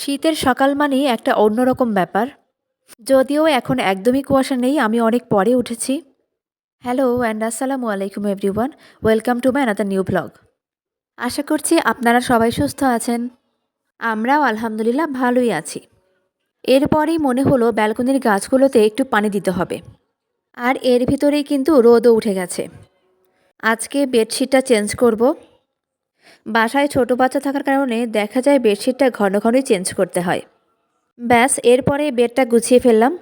শীতের সকাল মানেই একটা অন্যরকম ব্যাপার। যদিও এখন একদমই কুয়াশা নেই, আমি অনেক পরে উঠেছি। হ্যালো অ্যান্ড আসসালামু আলাইকুম everyone welcome to my another new blog আশা করছি আপনারা সবাই সুস্থ আছেন। আমরাও আলহামদুলিল্লাহ ভালোই আছি। এরপরেই মনে হলো ব্যালকনির গাছগুলোতে একটু পানি দিতে হবে। আর এর ভিতরেই কিন্তু রোদও উঠে গেছে। আজকে বেডশিটটা চেঞ্জ করব। বাসায় ছোট বাচ্চা থাকার কারণে দেখা যায় বেডশিটটা ঘন ঘনই চেঞ্জ করতে হয়। ব্যাস, এরপরে বেডটা গুছিয়ে ফেললাম।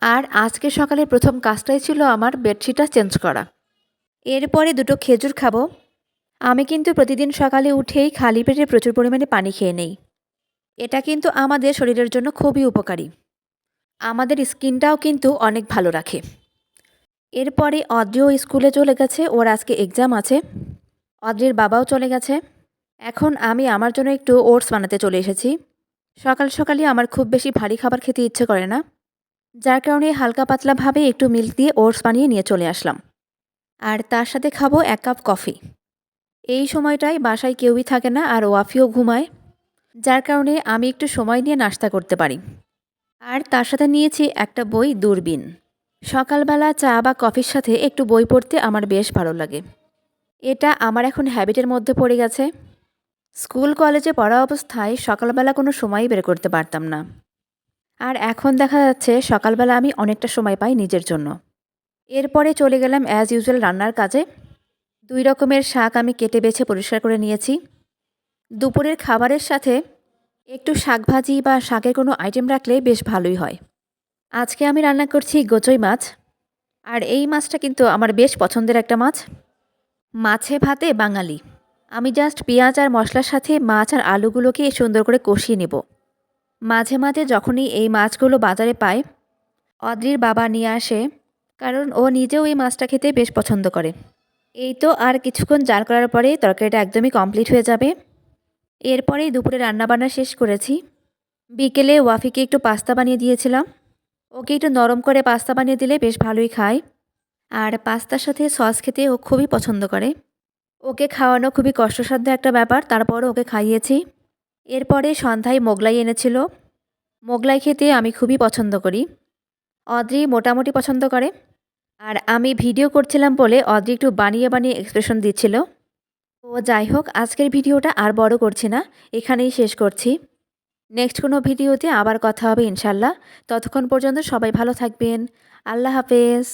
আর আজকে সকালে প্রথম কাজটাই ছিল আমার বেডশিটটা চেঞ্জ করা। এরপরে দুটো খেজুর খাব। আমি কিন্তু প্রতিদিন সকালে উঠেই খালি পেটে প্রচুর পরিমাণে পানি খেয়ে নেই। এটা কিন্তু আমাদের শরীরের জন্য খুবই উপকারী। আমাদের স্কিনটাও কিন্তু অনেক ভালো রাখে। এরপরে অদ্রিও স্কুলে চলে গেছে, ওর আজকে এক্সাম আছে। অদ্রির বাবাও চলে গেছে। এখন আমি আমার জন্য একটু ওটস বানাতে চলে এসেছি। সকাল সকালই আমার খুব বেশি ভারী খাবার খেতে ইচ্ছে করে না। যার কারণে হালকা পাতলাভাবে একটু মিল্ক দিয়ে ওটস বানিয়ে নিয়ে চলে আসলাম। আর তার সাথে খাব এক কাপ কফি। এই সময়টায় বাসায় কেউই থাকে না আর ওয়াফিও ঘুমায়। যার কারণে আমি একটু সময় নিয়ে নাস্তা করতে পারি। আর তার সাথে নিয়েছি একটা বই দূরবীন। সকালবেলা চা বা কফির সাথে একটু বই পড়তে আমার বেশ ভালো লাগে। এটা আমার এখন হ্যাবিটের মধ্যে পড়ে গেছে। স্কুল, কলেজে পড়া অবস্থায় সকালবেলা কোনো সময়ই বের করতে পারতাম না। আর এখন দেখা যাচ্ছে সকালবেলা আমি অনেকটা সময় পাই নিজের জন্য। এরপরে চলে গেলাম অ্যাজ ইউজুয়াল রান্নার কাজে। দুই রকমের শাক আমি কেটে বেছে পরিষ্কার করে নিয়েছি। দুপুরের খাবারের সাথে একটু শাকভাজি বা শাকের কোনো আইটেম রাখলে বেশ ভালোই হয়। আজকে আমি রান্না করছি গোচই মাছ। আর এই মাছটা কিন্তু আমার বেশ পছন্দের একটা মাছ। মাছে ভাতে বাঙালি। আমি জাস্ট পেঁয়াজ আর মশলার সাথে মাছ আর আলুগুলোকে সুন্দর করে কষিয়ে নেব। মাঝে মাঝে যখনই এই মাছগুলো বাজারে পায়, অদ্রির বাবা নিয়ে আসে, কারণ ও নিজেও এই মাছটা খেতে বেশ পছন্দ করে। এই তো আর কিছুক্ষণ জাল করার পরে তরকারিটা একদমই কমপ্লিট হয়ে যাবে। এরপরেই দুপুরে রান্নাবান্না শেষ করেছি। বিকেলে ওয়াফিকে একটু পাস্তা বানিয়ে দিয়েছিলাম। ওকে একটু নরম করে পাস্তা বানিয়ে দিলে বেশ ভালোই খায়। আর পাস্তার সাথে সস খেতে ও খুবই পছন্দ করে। ওকে খাওয়ানো খুবই কষ্টসাধ্য একটা ব্যাপার, তারপরও ওকে খাইয়েছি। এরপরে সন্ধ্যায় মোগলাই এনেছিল। মোগলাই খেতে আমি খুবই পছন্দ করি। অদ্রি মোটামুটি পছন্দ করে। আর আমি ভিডিও করছিলাম বলে অদ্রি একটু বানিয়ে বানিয়ে এক্সপ্রেশন দিচ্ছিল। ও যাই হোক, আজকের ভিডিওটা আর বড় করছি না, এখানেই শেষ করছি। নেক্সট কোনো ভিডিওতে আবার কথা হবে ইনশাল্লাহ। ততক্ষণ পর্যন্ত সবাই ভালো থাকবেন। আল্লাহ হাফেজ।